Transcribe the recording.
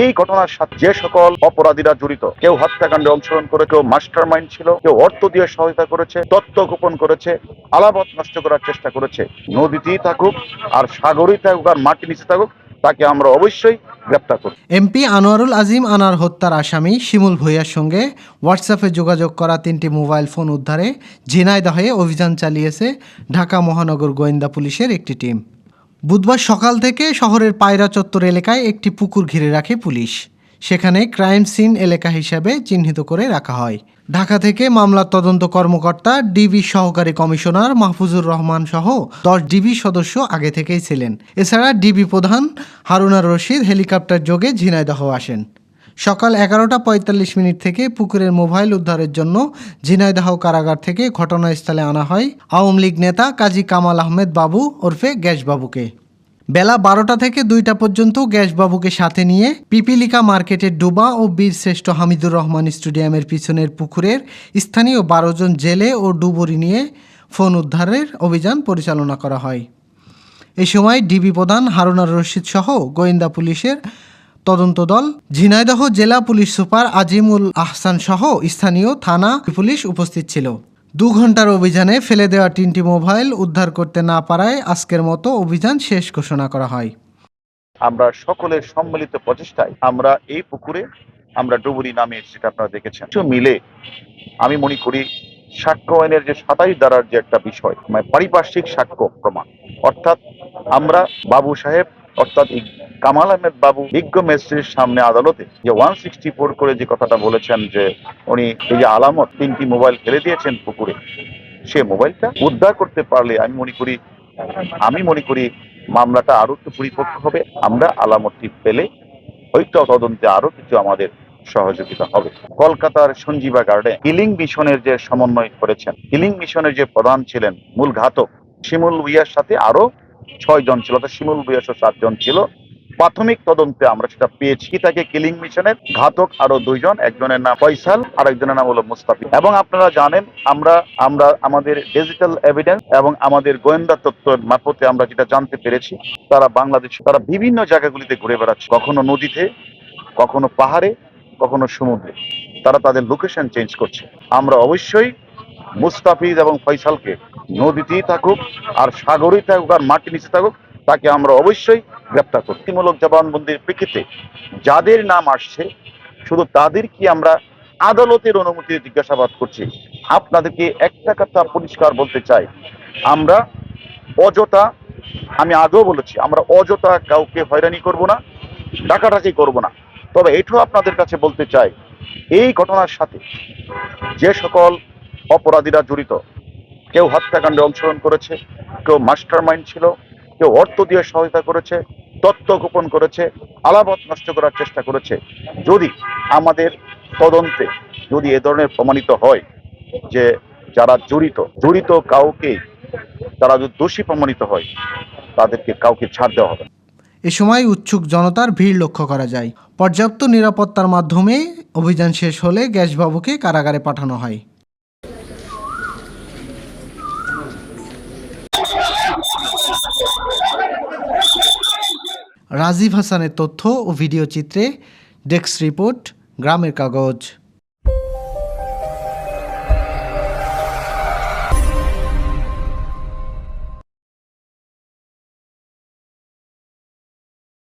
এই ঘটনার সাথে যে সকল অপরাধীরা জড়িত, কেউ হত্যাকাণ্ডে অংশগ্রহণ করে, কেউ মাস্টার মাইন্ড ছিল, কেউ অর্থ দিয়ে সহায়তা করেছে তত্ত্ব গোপন করেছে, আলামত নষ্ট করার চেষ্টা করেছে। নদীতেই থাকুক আর সাগরেই থাকুক আর মাটি নিচে থাকুক, তাকে আমরা অবশ্যই গ্রেপ্তার করব। এমপি আনোয়ারুল আজিম আনার হত্যার আসামি শিমুল ভূঁইয়ার সঙ্গে হোয়াটসঅ্যাপে যোগাযোগ করা তিনটি মোবাইল ফোন উদ্ধারে ঝিনাইদহে অভিযান চালিয়েছে ঢাকা মহানগর গোয়েন্দা পুলিশের একটি টিম। বুধবার সকাল থেকে শহরের পায়রা চত্বর এলাকায় একটি পুকুর ঘিরে রাখে পুলিশ। সেখানে ক্রাইম সিন এলাকা হিসাবে চিহ্নিত করে রাখা হয়। ঢাকা থেকে মামলার তদন্ত কর্মকর্তা, ডিবি সহকারী কমিশনার মাহফুজুর রহমান সহ দশ ডিবি সদস্য আগে থেকেই ছিলেন। এছাড়া ডিবি প্রধান হারুনার রশিদ হেলিকপ্টার যোগে ঝিনাইদহ আসেন। সকাল এগারোটা পঁয়তাল্লিশ মিনিট থেকে পুকুরের মোবাইল উদ্ধারের জন্য ঝিনাইদহ কারাগার থেকে ঘটনাস্থলে আনা হয়। আওয়ামী লীগ নেতা কাজী কামাল আহমেদ বাবু ওরফে গ্যাসবাবুকে। বেলা বারোটা থেকে দুইটা পর্যন্ত গ্যাসবাবুকে সাথে নিয়ে পিপিলিকা মার্কেটের ডুবা ও বীরশ্রেষ্ঠ হামিদুর রহমান স্টেডিয়ামের পিছনের পুকুরের স্থানীয় বারো জন জেলে ও ডুবুরি নিয়ে ফোন উদ্ধারের অভিযান পরিচালনা করা হয়। এ সময় ডিবি প্রধান হারুনার রশিদ সহ গোয়েন্দা পুলিশের তদন্ত দল, ঝিনাইদহ জেলা পুলিশ সুপার আজিমুল আহসান সহ স্থানীয় থানা পুলিশ উপস্থিত ছিল। দু ঘণ্টার অভিযানে ফেলে দেওয়া তিনটি মোবাইল উদ্ধার করতে না পারায় আজকের মতো অভিযান শেষ ঘোষণা করা হয়। আমরা সকলের সম্মিলিত প্রচেষ্টায় আমরা এই পুকুরে আমরা ডুবুরি নামে যেটা আপনারা দেখেছেন মিলে আমি মনে করি সাক্ষ্য আইনের যে সাতাইশ দ্বারার যে একটা বিষয় মানে পারিপার্শ্বিক সাক্ষ্য প্রমাণ। অর্থাৎ আমরা বাবু সাহেব, অর্থাৎ কামাল আহমেদ বাবু বিজ্ঞ ম্যাজিস্ট্রেটের সামনে আদালতে যে ওয়ান সিক্সটি ফোর করে যে কথাটা বলেছেন যে উনি এই যে আলামত, তিনটি মোবাইল ফেলে দিয়েছেন পুকুরে, সে মোবাইলটা উদ্ধার করতে পারলে আমি মনে করি, আমি মনে করি মামলাটা আরও একটু পরিপক্ক হবে। আমরা আলামতটি পেলে হয়তো তদন্তে আরও কিছু আমাদের সহযোগিতা হবে। কলকাতার সঞ্জীবা গার্ডে হিলিং মিশনের যে সমন্বয় করেছেন, হিলিং মিশনের যে প্রধান ছিলেন মূল ঘাতক শিমুল ভুইয়ার সাথে আরও ছয় জন ছিল, অর্থাৎ শিমুল সহ সাতজন ছিল। প্রাথমিক তদন্তে আমরা সেটা পেয়েছি। তাকে কিলিং মিশনের? ঘাতক আরও দুইজন, একজনের নাম ফয়সাল আর একজনের নাম হলো মুস্তাফি এবং আপনারা জানেন, আমরা আমরা, আমাদের ডিজিটাল এভিডেন্স এবং আমাদের গোয়েন্দা তত্ত্বের মারফতে আমরা যেটা জানতে পেরেছি, তারা বাংলাদেশ, তারা বিভিন্ন জায়গাগুলিতে ঘুরে বেড়াচ্ছে। কখনো নদীতে, কখনো পাহাড়ে, কখনো সমুদ্রে। তারা তাদের লোকেশন চেঞ্জ করছে। আমরা অবশ্যই মুস্তাফিজ এবং ফয়সালকে নদীতেই থাকুক আর সাগরেই থাকুক আর মাটি নিচে থাকুক, তাকে আমরা অবশ্যই গ্রেপ্তার করতিমূলক জবানবন্দির প্রেক্ষিতে যাদের নাম আসছে, শুধু তাদের কি আমরা আদালতের অনুমতি জিজ্ঞাসাবাদ করছি? আপনাদেরকে একটা কথা পরিষ্কার বলতে চাই। আমরা অযথা, আমি আগেও বলেছি, আমরা অযথা কাউকে হয়রানি করব না, ডাকাডাকি করব না। তবে এটাও আপনাদের কাছে বলতে চাই, এই ঘটনার সাথে যে সকল অপরাধীরা জড়িত, কেউ হত্যাকাণ্ডে অংশগ্রহণ করেছে, কেউ মাস্টার মাইন্ড ছিল, কেউ অর্থ দিয়ে সহায়তা করেছে তত্ত্ব গোপন করেছে, আলামত নষ্ট করার চেষ্টা করেছে। যদি আমাদের তদন্তে যদি এ ধরনের প্রমাণিত হয় যে যারা জড়িত জড়িত কাউকে তারা যদি দোষী প্রমাণিত হয়, তাদেরকে কাউকে ছাড় দেওয়া হবে এ সময় উৎসুক জনতার ভিড় লক্ষ্য করা যায়। পর্যাপ্ত নিরাপত্তার মাধ্যমে অভিযান শেষ হলে গ্যাসবাবুকে কারাগারে পাঠানো হয়। রাজীব হাসানের তথ্য ও ভিডিও চিত্রে ডেস্ক রিপোর্ট গ্রামের কাগজ।